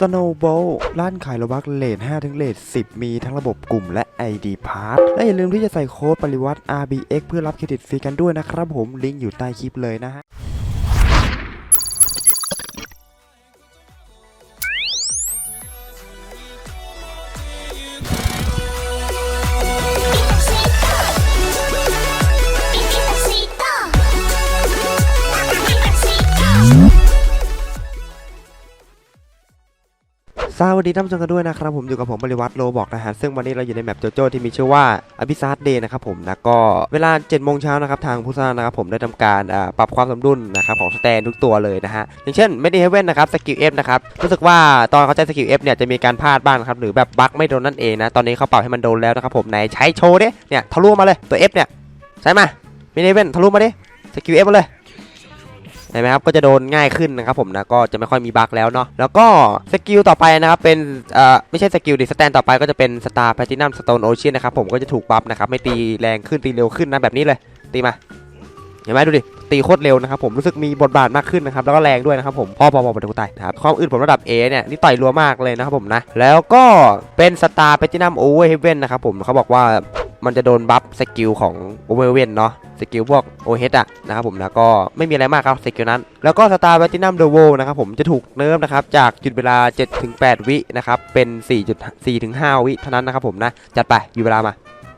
Snowball ร้านขายโลบักเลท5ถึงเลท10 มีทั้งระบบกลุ่มและ ID Pass และอย่าลืมที่จะใส่โค้ดปริวัติ RBX เพื่อรับเครดิตฟรีกันด้วยนะครับผมลิงก์อยู่ใต้คลิปเลยนะฮะ สวัสดีท่านผู้ชมกันด้วยนะครับผมอยู่กับผมบริวัตรโลบอกนะฮะซึ่งวันนี้เราอยู่ในแมปโจโจ้ที่มีชื่อว่าอภิซาร์เดย์นะครับผมนะก็เวลา7โมงเช้านะครับทางผู้สร้างนะครับผมได้ทำการปรับความสมดุลนะครับของสแตนทุกตัวเลยนะฮะอย่างเช่นไม่ได้เฮเว่นนะครับสกิลเอฟนะครับรู้สึกว่าตอนเขาใช้สกิลเอฟเนี่ยจะมีการพลาดบ้างนะครับหรือแบบบั๊กไม่โดนนั่นเองนะตอนนี้เขาปรับให้มันโดนแล้วนะครับผมไหนใช้โชว์ดิเนี่ยทะลุมาเลยตัว F เนี่ยใช่มาไม่ได้เว้นทะลุมาดิสกิลเอฟมาเลย เห็นไหมครับก็จะโดนง่ายขึ้นนะครับผมนะก็จะไม่ค่อยมีบั๊กแล้วเนาะแล้วก็สกิลต่อไปนะครับเป็นเอ่อไม่ใช่สกิลดิสแตนต่อไปก็จะเป็นสตาร์แพตินัมสโตนโอเชียนนะครับผมก็จะถูกบัฟนะครับไม่ตีแรงขึ้นตีเร็วขึ้นนะแบบนี้เลยตีมาเห็นไหมดูดิ ตีโคตรเร็วนะครับผมรู้สึกมีบทบาทมากขึ้นนะครับแล้วก็แรงด้วยนะครับผมพ่อพอพอประตูตายนะครับความอื่นผมระดับ A เนี่ยนี่ต่อยรัวมากเลยนะครับผมนะแล้วก็เป็นสตาร์แพทินัมโอเวอร์เฮเว่นนะครับผมเขาบอกว่ามันจะโดนบัฟสกิลของโอเวอร์เว่นเนาะสกิลพวก OH อะนะครับผมนะก็ไม่มีอะไรมากครับสกิลนั้น แล้วก็สตาร์แบตินัมเดอะโวนะครับผมจะถูกเนิร์ฟนะครับจากหยุดเวลา 7-8 วินะครับเป็น 4.4-5 วิเท่านั้นนะครับผมนะ จัดไปอยู่เวลามา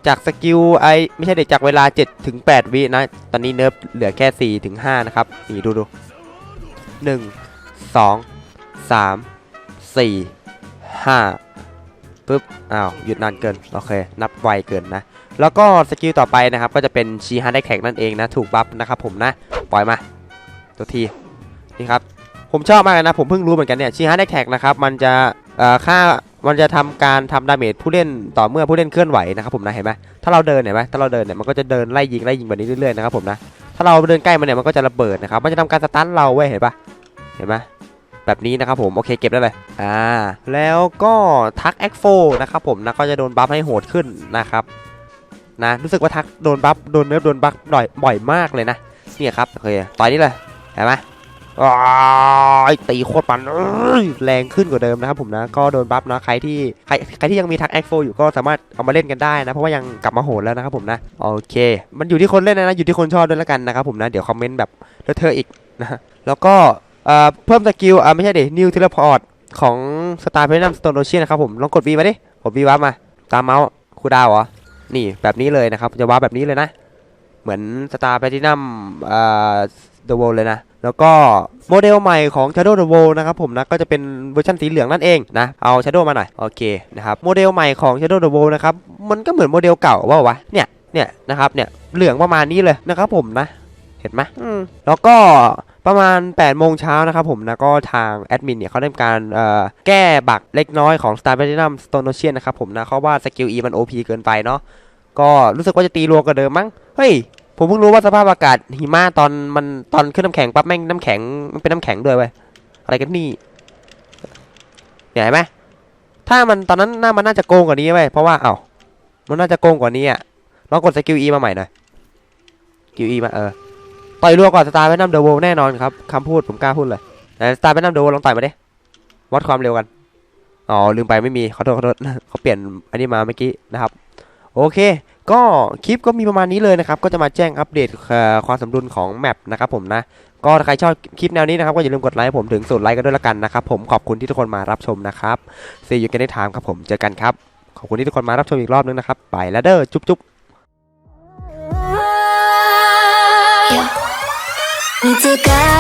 จากสกิลไอไม่ใช่เด็กจากเวลา7-8วินะ ตอนนี้เนิร์ฟเหลือแค่4-5นะครับ นี่ดูดูหนึ่งสองสามสี่ห้าปึ๊บ อ้าว หยุดนานเกิน โอเค นับไวเกินนะ แล้วก็สกิลต่อไปนะครับ ก็จะเป็นชีฮันได้แท็กนั่นเองนะ ถูกบัฟนะครับผมนะ ปล่อยมา ตัวที นี่ครับ ผมชอบมากนะ ผมเพิ่งรู้เหมือนกันเนี่ยชีฮันได้แท็กนะครับ มันจะเอ่อค่า มันจะทำการทำดาเมจผู้เล่นต่อเมื่อผู้เล่นเคลื่อนไหวนะครับผมนะเห็นไหมถ้าเราเดินเห็นไหมถ้าเราเดินเนี่ยมันก็จะเดินไล่ยิงไล่ยิงแบบนี้เรื่อยๆนะครับผมนะถ้าเราเดินใกล้มันเนี่ยมันก็จะระเบิดนะครับมันจะทำการสตันเราเว้ยเห็นปะเห็นไหมแบบนี้นะครับผมโอเคเก็บได้เลยอ่าแล้วก็ทักแอคโฟนะครับผมนะก็จะโดนบัฟให้โหดขึ้นนะครับนะรู้สึกว่าทักโดนบัฟโดนเนิร์ฟโดนบัฟบ่อยบ่อยมากเลยนะเนี่ยครับโอเคต่อยนี่เลยเห็นไหม ตีโคตรปันแรงขึ้นกว่าเดิมนะครับผมนะ ก็โดนบัฟนะ ใครที่ใครใครที่ยังมีทักแอคโฟอยู่ก็สามารถเอามาเล่นกันได้นะ เพราะว่ายังกลับมาโหดแล้วนะครับผมนะ โอเค มันอยู่ที่คนเล่นนะ อยู่ที่คนชอบด้วยแล้วกันนะครับผมนะ เดี๋ยวคอมเมนต์แบบเลอเทอะอีกนะ แล้วก็เพิ่มสกิลอ่าไม่ใช่ดินิวเทเลพอร์ตของสตาร์เพนัมสโตนโอเชียนะครับผม ลองกด V มาดิ กด V วับมา ตามเมาส์คูดาวเหรอ นี่แบบนี้เลยนะครับ จะว้าแบบนี้เลยนะ เหมือนสตาร์แพทินัมอ่า เดอะโวเลยนะ แล้วก็โมเดลใหม่ของ Shadow the World นะครับผมนะก็จะเป็นเวอร์ชันสีเหลืองนั่นเองนะเอา Shadow มาหน่อยโอเคนะครับโมเดลใหม่ของ Shadow the World นะครับมันก็เหมือนโมเดลเก่าว่าวะเนี่ยเนี่ยนะครับเนี่ยเหลืองประมาณนี้เลยนะครับผมนะเห็นไหมอืมแล้วก็ประมาณ8โมงเช้านะครับผมนะก็ทางแอดมินเนี่ยเขาได้การแก้บั๊กเล็กน้อยของ Star Platinum Stone Ocean นะครับผมนะเขาว่าสกิล E มัน OP เกินไปเนาะก็รู้สึกว่าจะตีรัวกว่าเดิมมั้งเฮ้ย ผมเพิ่งรู้ว่าสภาพอากาศหิมะตอนมันตอนขึ้นน้ำแข็งปั๊บแม่งน้ำแข็งมันเป็นน้ำแข็งด้วยเว้ยอะไรกันนี่เนี่ยเห็นไหมถ้ามันตอนนั้นน่ามันน่าจะโกงกว่านี้เว้ยเพราะว่าเอ้ามันน่าจะโกงกว่านี้อะลองกดสกิล E มาใหม่หน่อยกิล E มาเออต่อยรัวก่อนสตาร์ไปนัมเดอะโวแน่นอนครับคำพูดผมกล้าพูดเลยแต่สตาร์ไปนัมเดอะโวลองต่อยมาดิวัดความเร็วกันอ๋อลืมไปไม่มีขอโทษขอโทษเขาเปลี่ยนอันนี้มาเมื่อกี้นะครับ โอเค ก็คลิปก็มีประมาณนี้เลยนะครับ ก็จะมาแจ้งอัปเดตเอ่อความสมดุลของแมปนะครับผมนะ ก็ถ้าใครชอบคลิปแนวนี้นะครับก็อย่าลืมกดไลค์ให้ผมถึงสุดไลค์กันด้วยละกันนะครับผมขอบคุณที่ทุกคนมารับชมนะครับซีอยู่กันได้ถามครับผมเจอกันครับขอบคุณที่ทุกคนมารับชมอีกรอบนึงนะครับไปแล้วเด้อจุ๊บจุ๊บ 見つか